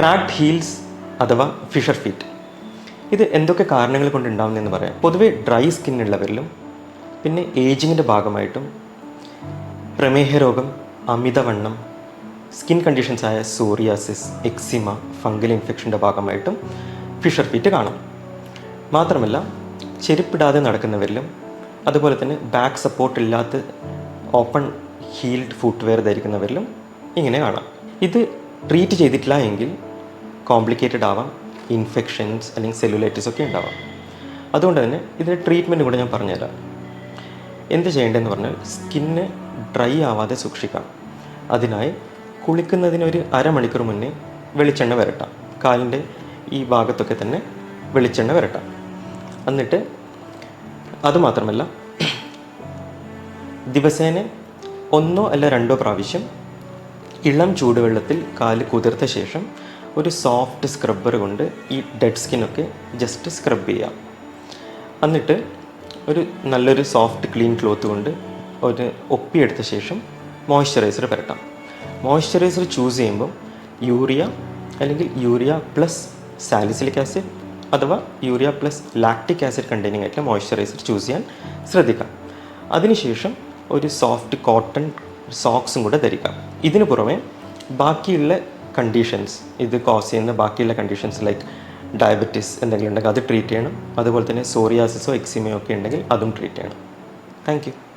Cracked heels അഥവാ fissure feet ഇത് എന്തൊക്കെ കാരണങ്ങൾ കൊണ്ട് ഉണ്ടാകുന്നതെന്ന് പറയാം. പൊതുവെ ഡ്രൈ സ്കിൻ ഉള്ളവരിലും പിന്നെ ഏജിങ്ങിന്റെ ഭാഗമായിട്ടും പ്രമേഹ രോഗം അമിതവണ്ണം സ്കിൻ കണ്ടീഷൻസ് ആയ സോറിയാസിസ് എക്സിമ ഫംഗൽ ഇൻഫെക്ഷന്റെ ഭാഗമായിട്ടും ഫിഷർ ഫീറ്റ് കാണാം. മാത്രമല്ല ചെരുപ്പിടാതെ നടക്കുന്നവരിലും അതുപോലെ തന്നെ ബാക്ക് സപ്പോർട്ട് ഇല്ലാത്ത ഓപ്പൺ ഹീൽഡ് ഫുട്വെയർ ധരിക്കുന്നവരിലും ഇങ്ങനെ കാണാം. ഇത് ട്രീറ്റ് ചെയ്തിട്ടില്ല എങ്കിൽ കോംപ്ലിക്കേറ്റഡ് ആവാം. ഇൻഫെക്ഷൻസ് അല്ലെങ്കിൽ സെല്ലുലൈറ്റിസ് ഒക്കെ ഉണ്ടാവാം. അതുകൊണ്ട് തന്നെ ഇതിന്റെ ട്രീറ്റ്മെന്റ് കൂടെ ഞാൻ പറഞ്ഞുതരാം. എന്ത് ചെയ്യേണ്ടതെന്ന് പറഞ്ഞാൽ സ്കിന്ന് ഡ്രൈ ആവാതെ സൂക്ഷിക്കാം. അതിനായി കുളിക്കുന്നതിന് ഒരു അരമണിക്കൂർ മുന്നേ വെളിച്ചെണ്ണ വരട്ടാം. കാലിന്റെ ഈ ഭാഗത്തൊക്കെ തന്നെ വെളിച്ചെണ്ണ വരട്ടാം. എന്നിട്ട് അതുമാത്രമല്ല ദിവസേന ഒന്നോ അല്ല രണ്ടോ പ്രാവശ്യം ഇളം ചൂടുവെള്ളത്തിൽ കാൽ കുതിർത്ത ശേഷം ഒരു സോഫ്റ്റ് സ്ക്രബ്ബർ കൊണ്ട് ഈ ഡെഡ് സ്കിന്നൊക്കെ ജസ്റ്റ് സ്ക്രബ് ചെയ്യാം. എന്നിട്ട് ഒരു നല്ലൊരു സോഫ്റ്റ് ക്ലീൻ ക്ലോത്ത് കൊണ്ട് ഒരു ഒപ്പിയെടുത്ത ശേഷം മോയ്സ്ചറൈസർ പുരട്ടാം മോയ്സ്ചറൈസർ ചൂസ് ചെയ്യുമ്പോൾ യൂറിയ അല്ലെങ്കിൽ യൂറിയ പ്ലസ് സാലിസിലിക് ആസിഡ് അഥവാ urea plus lactic acid containing ആയിട്ടുള്ള മോയ്സ്ചറൈസർ ചൂസ് ചെയ്യാൻ ശ്രദ്ധിക്കാം. അതിനുശേഷം ഒരു സോഫ്റ്റ് കോട്ടൺ സോക്സും കൂടെ ധരിക്കാം. ഇതിനു പുറമെ ബാക്കിയുള്ള കണ്ടീഷൻസ് ഇത് കോസ് ചെയ്യുന്ന ബാക്കിയുള്ള കണ്ടീഷൻസ് ലൈക്ക് ഡയബറ്റീസ് എന്തെങ്കിലും ഉണ്ടെങ്കിൽ അത് ട്രീറ്റ് ചെയ്യണം. അതുപോലെ തന്നെ സോറിയാസിസോ എക്സിമയോ ഒക്കെ ഉണ്ടെങ്കിൽ അതും ട്രീറ്റ് ചെയ്യണം. താങ്ക്